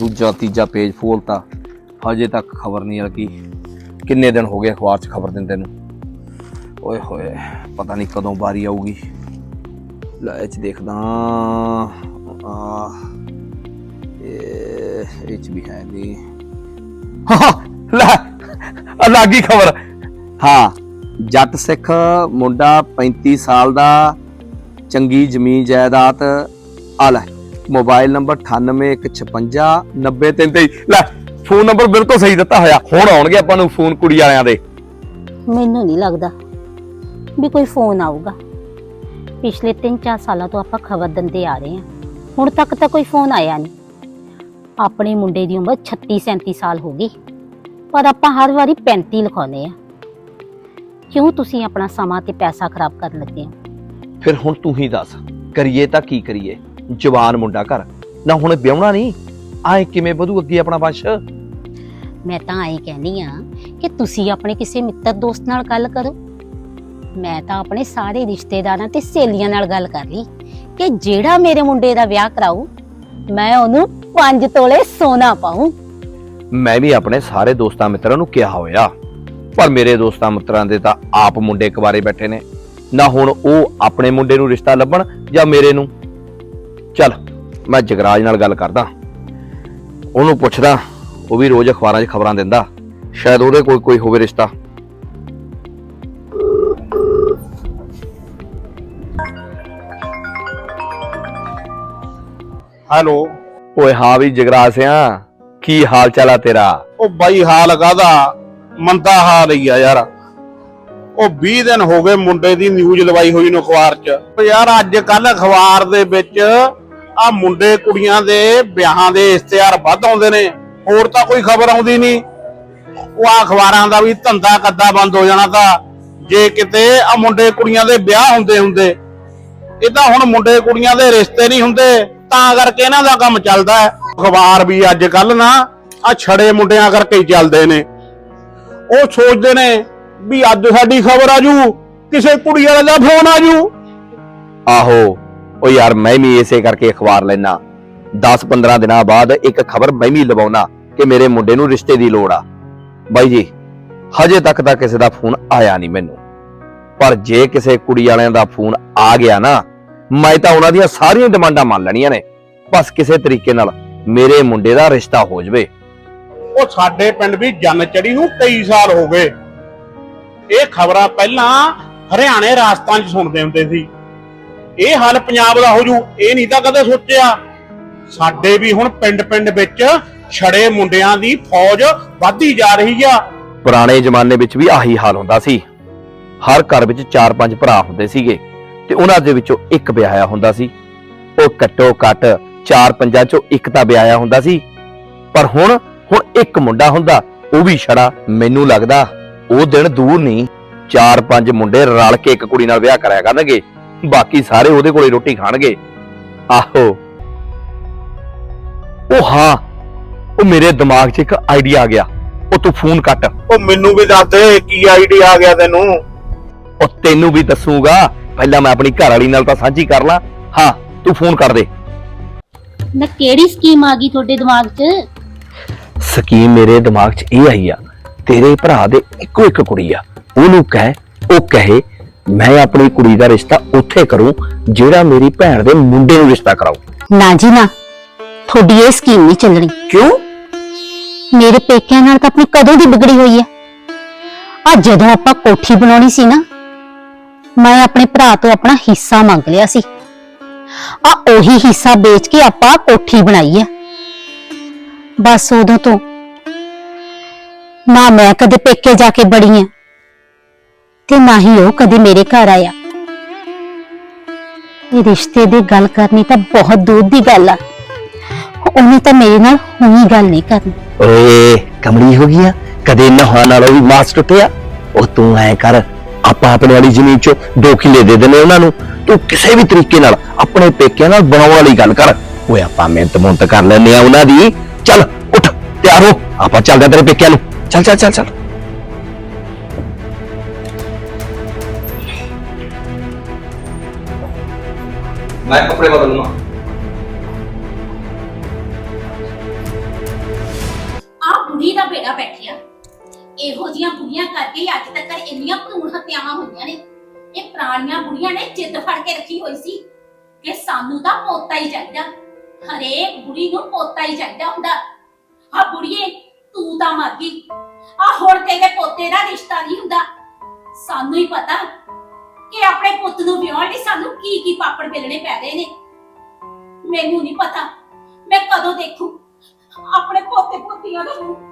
ਦੂਜਾ, ਤੀਜਾ ਪੇਜ ਫੋਲਤਾ ਹਜੇ ਤੱਕ ਖਬਰ ਨਹੀਂ ਲੱਗੀ। ਕਿੰਨੇ ਦਿਨ ਹੋ ਗਏ ਅਖਬਾਰ 'ਚ ਖਬਰ ਦਿੰਦੇ ਨੂੰ? ਓਏ ਹੋਏ, ਪਤਾ ਨਹੀਂ ਕਦੋਂ ਵਾਰੀ ਆਊਗੀ। ਲੈ ਇਹ 'ਚ ਦੇਖਦਾ ਆ, ਇਹ 'ਚ ਵੀ ਹੈ ਨਹੀਂ ਹਾਂ, ਲੈ ਆ ਲੱਗੀ ਖਬਰ। ਹਾਂ, ਜੱਟ ਸਿੱਖ ਮੁੰਡਾ 35 ਸਾਲ ਦਾ ਚੰਗੀ ਜ਼ਮੀਨ ਜਾਇਦਾਦ, ਆ ਲੈ। ਮੋਬਾਈਲ ਨੰਬਰ 9815 9033 ਲੈ ਫੋਨ ਨੰਬਰ ਬਿਲਕੁਲ ਸਹੀ ਦਿੱਤਾ ਹੋਇਆ। ਹੁਣ ਆਉਣਗੇ ਆਪਾਂ ਨੂੰ ਫੋਨ ਕੁੜੀ ਵਾਲਿਆਂ ਦੇ। ਮੈਨੂੰ ਨਹੀਂ ਲੱਗਦਾ ਵੀ ਕੋਈ ਫੋਨ ਆਊਗਾ। ਪਿਛਲੇ 3-4 ਸਾਲਾਂ ਤੋਂ ਆਪਾਂ ਖਬਰ ਦਿੰਦੇ ਆ ਰਹੇ ਹਾਂ। ਹੁਣ ਤੱਕ ਤਾਂ ਕੋਈ ਫੋਨ ਆਇਆ ਨਹੀਂ। ਆਪਣੇ ਮੁੰਡੇ ਦੀ ਉਮਰ 36-37 ਸਾਲ ਹੋ ਗਈ। ਪਰ ਆਪਾਂ ਹਰ ਵਾਰੀ 35 ਲਿਖਾਉਂਦੇ ਆ ਕਿਉਂ ਤੁਸੀਂ ਆਪਣਾ ਸਮਾਂ ਤੇ ਪੈਸਾ ਖਰਾਬ ਕਰਨ ਲੱਗੇ ਹੋ? ਫਿਰ ਹੁਣ ਤੂੰ ਹੀ ਦੱਸ ਕਰੀਏ ਤਾਂ ਕੀ ਕਰੀਏ? ਜਵਾਨ ਮੁੰਡਾ ਘਰ। ਨਾ ਹੁਣ ਵਿਆਹਣਾ ਨਹੀਂ ਆਏ ਕਿਵੇਂ ਵਧੂ ਅੱਗੇ ਆਪਣਾ ਵੰਸ਼? ਮੈਂ ਤਾਂ ਆਈ ਕਹਿੰਦੀ ਆ ਕਿ ਤੁਸੀਂ ਆਪਣੇ ਕਿਸੇ ਮਿੱਤਰ ਦੋਸਤ ਨਾਲ ਗੱਲ ਕਰੋ। ਮੈਂ ਤਾਂ ਆਪਣੇ ਸਾਰੇ ਰਿਸ਼ਤੇਦਾਰਾਂ ਤੇ ਸਹੇਲੀਆਂ ਨਾਲ ਗੱਲ ਕਰ ਲਈ ਕਿ ਜਿਹੜਾ ਮੇਰੇ ਮੁੰਡੇ ਦਾ ਵਿਆਹ ਕਰਾਊ ਮੈਂ ਉਹਨੂੰ 5 ਤੋਲੇ ਸੋਨਾ ਪਾਉਂ ਮੈਂ ਵੀ ਆਪਣੇ ਸਾਰੇ ਦੋਸਤਾਂ ਮਿੱਤਰਾਂ ਨੂੰ ਕਿਹਾ ਹੋਇਆ ਪਰ ਮੇਰੇ ਦੋਸਤਾਂ ਮਿੱਤਰਾਂ ਦੇ ਤਾਂ ਆਪ ਮੁੰਡੇ ਕੁਵਾਰੇ ਬੈਠੇ ਨੇ। ਨਾ ਹੁਣ ਉਹ ਆਪਣੇ ਮੁੰਡੇ ਨੂੰ ਰਿਸ਼ਤਾ ਲੱਭਣ ਜਾਂ ਮੇਰੇ ਨੂੰ? ਚੱਲ ਮੈਂ ਜਗਰਾਜ ਨਾਲ ਗੱਲ ਕਰਦਾ। ਉਹਨੂੰ ਪੁੱਛਦਾ ਉਹ ਵੀ ਰੋਜ਼ ਅਖਬਾਰਾਂ 'ਚ ਖਬਰਾਂ ਦਿੰਦਾ। ਸ਼ਾਇਦ ਉਹਦੇ ਕੋਲ ਕੋਈ ਹੋਵੇ ਰਿਸ਼ਤਾ। ਹੈਲੋ। ਓਏ ਹਾਂ ਵੀ ਜਗਰਾਜ ਸਿਆ ਕੀ ਹਾਲ ਚਾਲ ਆ ਤੇਰਾ? ਉਹ ਬਾਈ ਹਾਲ ਕਾਦਾ ਮੰਦਾ ਹਾਲ ਹੀ ਆ ਯਾਰ। ਉਹ 20 ਦਿਨ ਹੋ ਗਏ ਮੁੰਡੇ ਦੀ ਨਿਊਜ਼ ਲਵਾਈ ਹੋਈ ਨੂੰ ਅਖਬਾਰ 'ਚ। ਯਾਰ ਅੱਜ ਕੱਲ ਅਖਬਾਰ ਦੇ ਵਿੱਚ ਆ ਮੁੰਡੇ ਕੁੜੀਆਂ ਦੇ ਵਿਆਹਾਂ ਦੇ ਇਸ਼ਤਿਹਾਰ ਵੱਧ ਆਉਂਦੇ ਨੇ। ਹੋਰ ਤਾਂ ਕੋਈ ਖਬਰ ਆਉਂਦੀ ਨਹੀਂ। ਉਹ ਆ ਅਖਬਾਰਾਂ ਦਾ ਵੀ ਧੰਦਾ ਕੱਦਾ ਬੰਦ ਹੋ ਜਾਣਾ ਤਾਂ। ਜੇ ਕਿਤੇ ਆ ਮੁੰਡੇ ਕੁੜੀਆਂ ਦੇ ਵਿਆਹ ਹੁੰਦੇ ਹੁੰਦੇ, ਇਹ ਤਾਂ ਹੁਣ ਮੁੰਡੇ ਕੁੜੀਆਂ ਦੇ ਰਿਸ਼ਤੇ ਨਹੀਂ ਹੁੰਦੇ, ਤਾਂ ਕਰਕੇ ਇਹਨਾਂ ਦਾ ਕੰਮ ਚੱਲਦਾ ਹੈ। ਅਖਬਾਰ ਵੀ ਅੱਜ ਕੱਲ ਨਾ ਆ ਛੜੇ ਮੁੰਡਿਆਂ ਕਰਕੇ ਹੀ ਚੱਲਦੇ ਨੇ। ਉਹ ਸੋਚਦੇ ਨੇ ਵੀ ਅੱਜ ਸਾਡੀ ਖਬਰ ਆਜੂ ਕਿਸੇ ਕੁੜੀ ਵਾਲੇ ਦਾ ਫੋਨ ਆਜੂ ਆਹੋ। ਉਹ ਯਾਰ ਮੈਂ ਵੀ ਇਸੇ ਕਰਕੇ ਅਖਬਾਰ ਲੈਣਾ 10-15 ਦਿਨਾਂ ਬਾਅਦ ਇੱਕ ਖਬਰ ਮੈਂ ਵੀ ਲਵਾਉਣਾ ਕਿ ਮੇਰੇ ਮੁੰਡੇ ਨੂੰ ਰਿਸ਼ਤੇ ਦੀ ਲੋੜ ਆ। ਬਾਈ ਜੀ, ਹਜੇ ਤੱਕ ਤਾਂ ਕਿਸੇ ਦਾ ਫੋਨ ਆਇਆ ਨਹੀਂ ਮੈਨੂੰ। ਪਰ ਜੇ ਕਿਸੇ ਕੁੜੀ ਵਾਲਿਆਂ ਦਾ ਫੋਨ ਆ ਗਿਆ ਨਾ, ਮੈਂ ਤਾਂ ਉਹਨਾਂ ਦੀਆਂ ਸਾਰੀਆਂ ਡਿਮਾਂਡਾਂ ਮੰਨ ਲੈਣੀਆਂ ਨੇ। ਬਸ ਕਿਸੇ ਤਰੀਕੇ ਨਾਲ ਮੇਰੇ ਮੁੰਡੇ ਦਾ ਰਿਸ਼ਤਾ ਹੋ ਜਵੇ। ਉਹ ਸਾਡੇ ਪਿੰਡ ਵੀ ਜਨ ਚੜੀ ਨੂੰ ਕਈ ਸਾਲ ਹੋ ਗਏ। ਇਹ ਖਬਰਾਂ ਪਹਿਲਾਂ ਹਰਿਆਣੇ ਰਾਜਸਥਾਨ 'ਚ ਸੁਣਦੇ ਹੁੰਦੇ ਸੀ। ਇਹ ਹਾਲ ਪੰਜਾਬ ਦਾ ਹੋ ਜੂ, ਇਹ ਨਹੀਂ ਤਾਂ ਕਦੇ ਸੋਚਿਆ। ਸਾਡੇ ਵੀ ਹੁਣ ਪਿੰਡ-ਪਿੰਡ ਵਿੱਚ ਛੜੇ ਮੁੰਡਿਆਂ ਦੀ ਫੌਜ ਵੱਧਦੀ ਜਾ ਰਹੀ ਆ। ਪੁਰਾਣੇ ਜ਼ਮਾਨੇ ਵਿੱਚ ਵੀ ਆਹੀ ਹਾਲ ਹੁੰਦਾ ਸੀ। ਹਰ ਘਰ ਵਿੱਚ 4-5 ਭਰਾ ਹੁੰਦੇ ਸੀਗੇ ਤੇ ਉਹਨਾਂ ਦੇ ਵਿੱਚੋਂ ਇੱਕ ਵਿਆਹਿਆ ਹੁੰਦਾ ਸੀ। ਉਹ ਘੱਟੋ ਘੱਟ 4-5 ਚੋਂ ਇੱਕ ਤਾਂ ਵਿਆਹਿਆ ਹੁੰਦਾ ਸੀ। ਪਰ ਹੁਣ ਹੁਣ ਇੱਕ ਮੁੰਡਾ ਹੁੰਦਾ, ਉਹ ਵੀ ਛੜਾ, ਮੈਨੂੰ ਲੱਗਦਾ ਉਹ ਦਿਨ ਦੂਰ ਨਹੀਂ। 4-5 ਮੁੰਡੇ ਰਲ ਕੇ ਇੱਕ ਕੁੜੀ ਨਾਲ ਵਿਆਹ ਕਰਿਆ ਕਰਨਗੇ। ਬਾਕੀ ਸਾਰੇ ਉਹਦੇ ਕੋਲੇ ਰੋਟੀ ਖਾਣਗੇ। ਆਹੋ। ਉਹ ਹਾਂ ਉਹ ਮੇਰੇ ਦਿਮਾਗ 'ਚ ਇੱਕ ਆਈਡੀਆ ਆ ਗਿਆ। ਉਹ ਤੂੰ ਫੋਨ ਕੱਟ। ਉਹ ਮੈਨੂੰ ਵੀ ਦੱਸ ਦੇ ਕੀ ਆਈਡੀਆ ਆ ਗਿਆ ਤੈਨੂੰ? ਉਹ ਤੈਨੂੰ ਵੀ ਦੱਸੂਗਾ। ਪਹਿਲਾਂ ਮੈਂ ਆਪਣੀ ਘਰ ਵਾਲੀ ਨਾਲ ਤਾਂ ਸਾਂਝੀ ਕਰ ਲਾਂ। ਹਾਂ ਤੂੰ ਫੋਨ ਕਰ ਦੇ। ਨਾ ਕਿਹੜੀ ਸਕੀਮ ਆ ਗਈ ਤੁਹਾਡੇ ਦਿਮਾਗ 'ਚ? ਸਕੀਮ ਮੇਰੇ ਦਿਮਾਗ 'ਚ ਇਹ ਆਈ ਆ। ਤੇਰੇ ਭਰਾ ਦੇ ਇੱਕੋ ਇੱਕ ਕੁੜੀ ਆ। ਉਹਨੂੰ ਕਹਿ ਉਹ ਕਹੇ ਮੈਂ ਆਪਣੀ ਕੁੜੀ ਦਾ ਰਿਸ਼ਤਾ ਉੱਥੇ ਕਰੂੰ ਜਿਹੜਾ ਮੇਰੀ ਭੈਣ ਦੇ ਮੁੰਡੇ ਨੂੰ ਰਿਸ਼ਤਾ ਕਰਾਉ ਨਾ ਜੀ ਨਾ ਤੁਹਾਡੀ ਇਹ ਸਕੀਮ ਨਹੀਂ ਚੱਲਣੀ। ਕਿਉਂ? ਮੇਰੇ ਪੇਕਿਆਂ ਨਾਲ ਤਾਂ ਆਪਣੀ ਕਦੋਂ ਦੀ ਵਿਗੜੀ ਹੋਈ ਹੈ? ਆ ਜਦੋਂ ਆਪਾਂ ਕੋਠੀ ਬਣਾਉਣੀ ਸੀ ਨਾ ਮੈਂ ਆਪਣੇ ਭਰਾ ਤੋਂ ਆਪਣਾ ਹਿੱਸਾ ਮੰਗ ਲਿਆ ਸੀ। ਆ ਉਹੀ ਹਿੱਸਾ ਵੇਚ ਕੇ ਆਪਾਂ ਕੋਠੀ ਬਣਾਈ ਹੈ। ਬਸ ਉਦੋਂ ਤੋਂ ਨਾ ਮੈਂ ਕਦੇ ਪੇਕੇ ਜਾ ਕੇ ਬੜੀ ਹਾਂ। ਤੇ ਨਾ ਹੀ ਉਹ ਕਦੇ ਮੇਰੇ ਘਰ ਆਇਆ। ਇਹ ਰਿਸ਼ਤੇ ਦੀ ਗੱਲ ਕਰਨੀ ਤਾਂ ਬਹੁਤ ਦੂਰ ਦੀ ਗੱਲ ਆ। ਉਹਨੇ ਤਾਂ ਮੇਰੇ ਨਾਲ ਹੁਣੀ ਗੱਲ ਨਹੀਂ ਕਰਨੀ। ਓਏ, ਕਮਲੀ ਹੋ ਗਈ ਆ। ਕਦੇ ਨਹਾ ਨਾਲੋਂ ਵੀ ਮਾਸ ਟੁੱਟਿਆ? ਉਹ ਤੂੰ ਐ ਕਰ, ਆਪਾਂ ਆਪਣੇ ਵਾਲੀ ਜ਼ਮੀਨ ਚੋਂ ਦੋ ਕਿੱਲੇ ਦੇ ਦੇਣੇ ਉਹਨਾਂ ਨੂੰ। ਤੂੰ ਕਿਸੇ ਵੀ ਤਰੀਕੇ ਨਾਲ ਆਪਣੇ ਪੇਕਿਆਂ ਨਾਲ ਬਣਾਉਣ ਵਾਲੀ ਗੱਲ ਕਰ। ਓਏ, ਆਪਾਂ ਮਿਹਨਤ ਮੁੰਤ ਕਰ ਲੈਨੇ ਆ ਉਹਨਾਂ ਦੀ। ਚੱਲ, ਉੱਠ, ਤਿਆਰ ਹੋ। ਆਪਾਂ ਚੱਲਦੇ ਆਂ ਤੇਰੇ ਪੇਕਿਆਂ ਨੂੰ। ਚੱਲ ਚੱਲ ਚੱਲ ਚੱਲ। ਮੈਂ ਕੱਪੜੇ ਬਦਲਣਾ ਬੇੜਾ ਬੈਠਿਆ ਇਹੋ ਜੀਆਂ ਬੁੜੀਆਂ ਕਰਕੇ ਹੀ ਅੱਜ ਤੱਕ ਇੰਨੀਆਂ ਭਰੂਣ ਹੱਤਿਆਵਾਂ ਹੋਈਆਂ ਨੇ। ਇਹ ਪੁਰਾਣੀਆਂ ਬੁੜੀਆਂ ਨੇ ਜਿੱਦ ਫੜ ਕੇ ਰੱਖੀ ਹੋਈ ਸੀ ਕਿ ਸਾਨੂੰ ਤਾਂ ਪੋਤਾ ਹੀ ਚਾਹੀਦਾ। ਹਰੇਕ ਬੁੜੀ ਨੂੰ ਪੋਤਾ ਹੀ ਚਾਹੀਦਾ ਹੁੰਦਾ। ਆ ਬੁੜੀਏ, ਤੂੰ ਤਾਂ ਮਰ ਗਈ। ਆ ਹੁਣ ਤੇਰੇ ਪੋਤੇ ਦਾ ਰਿਸ਼ਤਾ ਨਹੀਂ ਹੁੰਦਾ। ਸਾਨੂੰ ਹੀ ਪਤਾ ਕਿ ਆਪਣੇ ਪੁੱਤ ਨੂੰ ਵਿਆਹਣ ਲਈ ਸਾਨੂੰ ਕੀ ਕੀ ਪਾਪੜ ਵੇਲਣੇ ਰਹੇ ਨੇ? ਮੈਨੂੰ ਨਹੀਂ ਪਤਾ। ਮੈਂ ਕਦੋਂ ਦੇਖੂ? ਆਪਣੇ ਪੋਤੇ ਪੋਤੀਆਂ ਦਾ ਮੂੰਹ